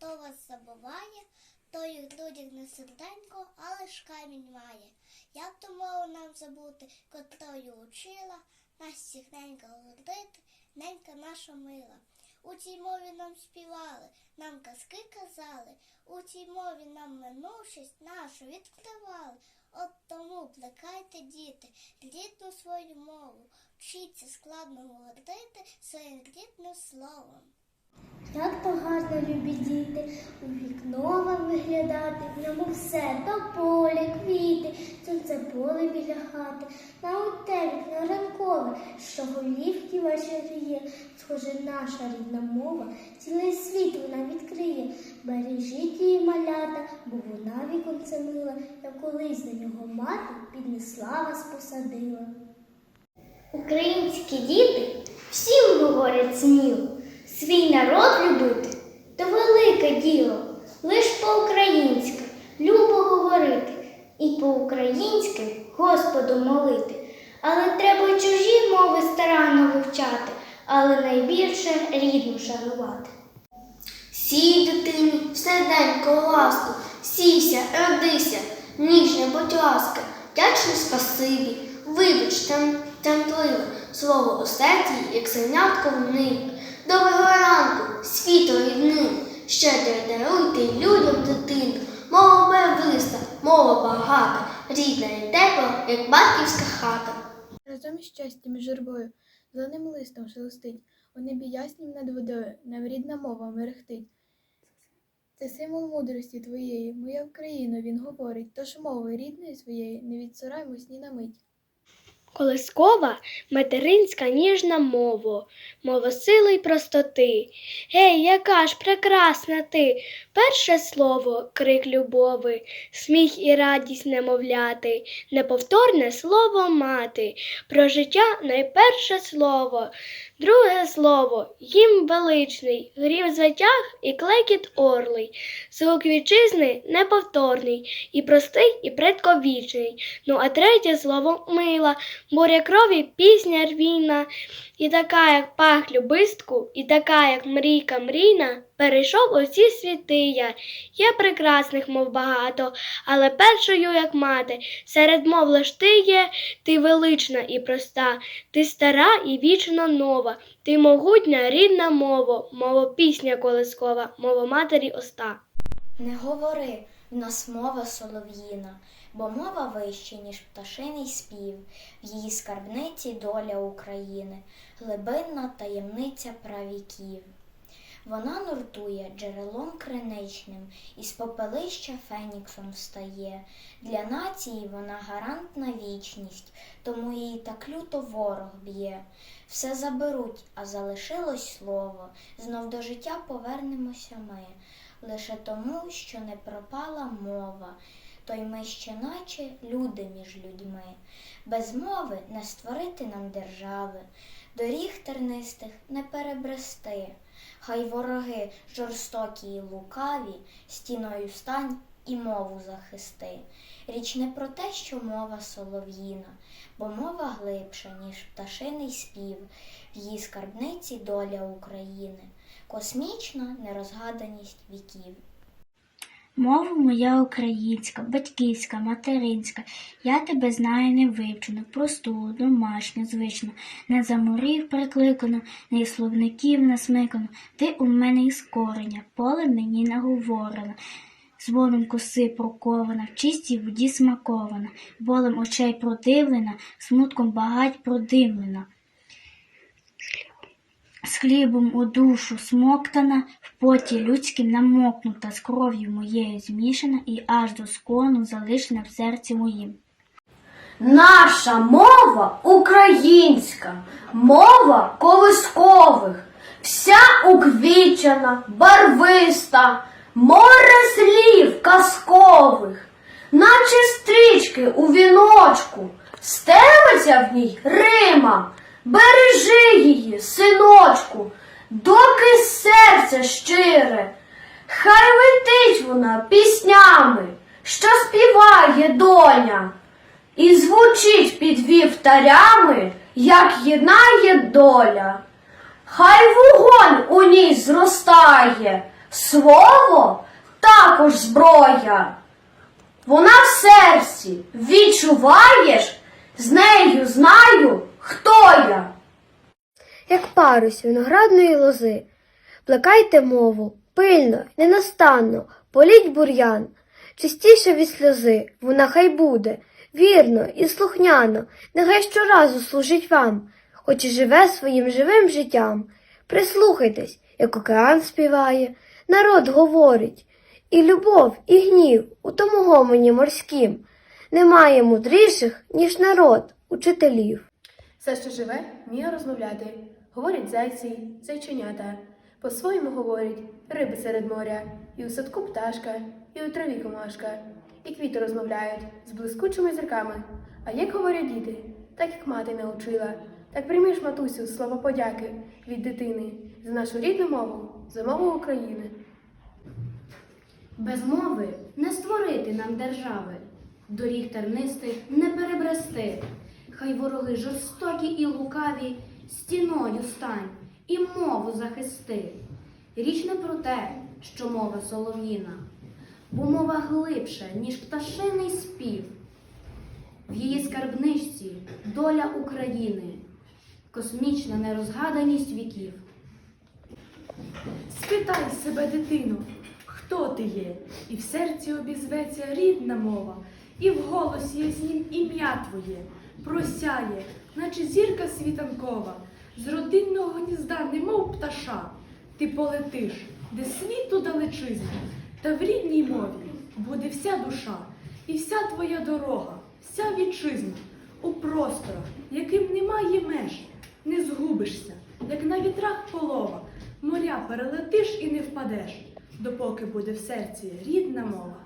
хто вас забуває, той у не серденько, але ж камінь має. Як то мало нам забути, котрою учила нас всіх ненька гордити, ненька наша мила. У цій мові нам співали, нам казки казали, у цій мові нам минувшість нашу відкривали. От тому плекайте, діти, рідну свою мову, вчіться складно гордити своїм рідним словом. Як то гарно, любі діти, у вікно вам виглядати, в ньому все то поле, квіти, сонце поле біля хати, на оте вікно ранкове, що голівки ваші гріє, схоже, наша рідна мова, цілий світ вона відкриє. Бережіть її малята, бо вона віконце мила, як колись до нього мати піднесла вас посадила. Українські діти всім говорять сміло. Свій народ любити то велике діло. Лиш по-українськи любо говорити і по-українськи Господу молити. Але треба чужі мови старанно вивчати, але найбільше рідну шанувати. Сій дитині в серденько ласку, сійся, родися, ніжня, будь ласка, вдячний спасибі, вибач там тямтливо, слово у серці, як зернятко в ниві. Рідна і тепла, як батьківська хата. Разом із щастям і журбою, зеленим листом шелестить, у небі яснім над водою, нам рідна мова мерехтить. Це символ мудрості твоєї, моя Україна, він говорить, тож мови рідної своєї не відсураймось ні на мить. Колискова материнська ніжна мова, мова сили й простоти. Гей, яка ж прекрасна ти! Перше слово крик любови, сміх і радість немовляти, неповторне слово мати, про життя найперше слово, друге слово гімн величний, грів звитяг і клекіт орлий, звук вітчизни неповторний, і простий, і предковічний. Ну а третє слово мила. Буря крові пісня рвійна, і така, як пах любистку, і така, як мрійка мрійна, перейшов усі світи я. Є прекрасних мов багато, але першою, як мати, серед мов лиш ти є, ти велична і проста, ти стара і вічно нова, ти могутня рідна мова, мова пісня колискова, мова матері оста. Не говори, в нас мова солов'їна, бо мова вище, ніж пташиний спів, в її скарбниці доля України, глибинна таємниця правіків. Вона нуртує джерелом криничним, із попелища феніксом встає. Для нації вона гарантна вічність, тому її так люто ворог б'є. Все заберуть, а залишилось слово. Знов до життя повернемося ми лише тому, що не пропала мова, то й ми ще наче люди між людьми. Без мови не створити нам держави, доріг тернистих не перебрести. Хай вороги жорстокі й лукаві, стіною стань і мову захисти. Річ не про те, що мова солов'їна, бо мова глибша, ніж пташиний спів, в її скарбниці доля України, космічна нерозгаданість віків. Мова моя українська, батьківська, материнська. Я тебе знаю невивчено, просту, домашню, звичну, не заморів прикликано, не із словників насмикано. Ти у мене із кореня, поле мені наговорено. Звоном коси прокована, в чистій воді смакована, болем очей продивлена, смутком багать продимлена. Хлібом у душу смоктана, в поті людським намокнута, з кров'ю моєю змішана і аж до скону залишена в серці моїм. Наша мова українська, мова колискових, вся уквічена, барвиста, море слів казкових, наче стрічки у віночку, стелиться в ній Рима, бережи її, синочку, доки серце щире, хай летить вона піснями, що співає доня. І звучить під вівтарями, як єднає доля. Хай вогонь у ній зростає, слово також зброя. Вона в серці. Відчуваєш? З нею знаю, хто я. як парусь виноградної лози. Плекайте мову, пильно, ненастанно, політь бур'ян. Чистіше від сльози, вона хай буде, вірно і слухняно, нехай щоразу служить вам, хоч і живе своїм живим життям. Прислухайтесь, як океан співає, народ говорить, і любов, і гнів у тому гомоні морськім. Немає мудріших, ніж народ, учителів. Все, що живе, вміє розмовляти. Говорять зайці, зайченята. По-своєму говорять риби серед моря, і у садку пташка, і у траві комашка, і квіти розмовляють з блискучими зірками. А як говорять діти, так як мати научила, так приймеш, матусю, слова подяки від дитини за нашу рідну мову, за мову України. Без мови не створити нам держави, доріг тернистих не перебрести. Хай вороги жорстокі і лукаві стіною стань і мову захисти. Річ не про те, що мова солов'їна, бо мова глибше, ніж пташиний спів. В її скарбничці доля України, космічна нерозгаданість віків. Спитай себе, дитину, хто ти є, і в серці обізветься рідна мова, і в голосі яснім ім'я твоє просяє, наче зірка світанкова, з родинного гнізда, немов пташа, ти полетиш, де світу далечизна, та в рідній мові буде вся душа, і вся твоя дорога, вся вітчизна, у просторах, яким немає меж, не згубишся, як на вітрах полова, моря перелетиш і не впадеш, допоки буде в серці рідна мова.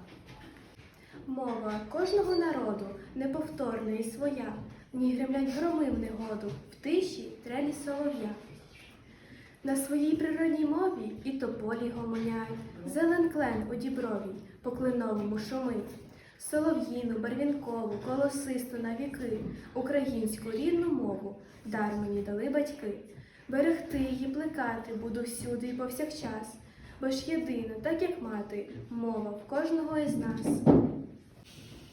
Мова кожного народу неповторна і своя, в ній гремлять громи в негоду, в тиші трелі солов'я. На своїй природній мові і тополі гомоняють, зелен клен у діброві, по кленовому шумить. Солов'їну, барвінкову, колосисту на віки, українську рідну мову дар мені дали батьки. Берегти її, плекати буду всюди і повсякчас, бо ж єдина, так як мати, мова в кожного із нас.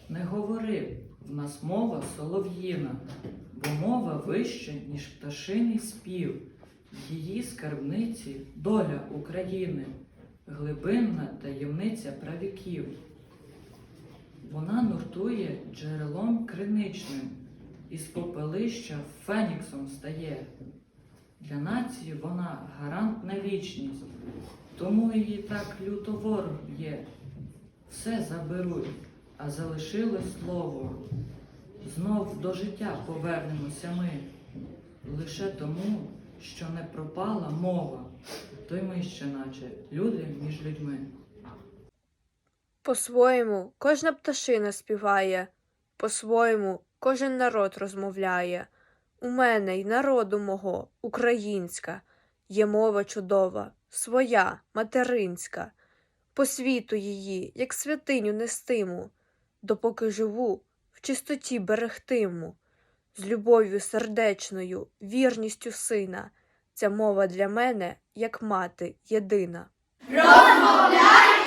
Не говори, в нас мова солов'їна, бо мова вища, ніж пташиний спів. Її скарбниці доля України, глибинна таємниця правіків. Вона нуртує джерелом криничним, із попелища феніксом стає. Для нації вона гарант на вічність, тому її так люто ворог є. Все заберуть, а залишилось слово. Знов до життя повернемося ми, лише тому, що не пропала мова, то й ми ще наче люди між людьми. По-своєму кожна пташина співає, по-своєму кожен народ розмовляє. У мене й народу мого, українська, є мова чудова, своя, материнська. По світу її, як святиню нестиму, допоки живу, в чистоті берегтиму, з любов'ю сердечною, вірністю сина. Ця мова для мене, як мати, єдина. Розмовляй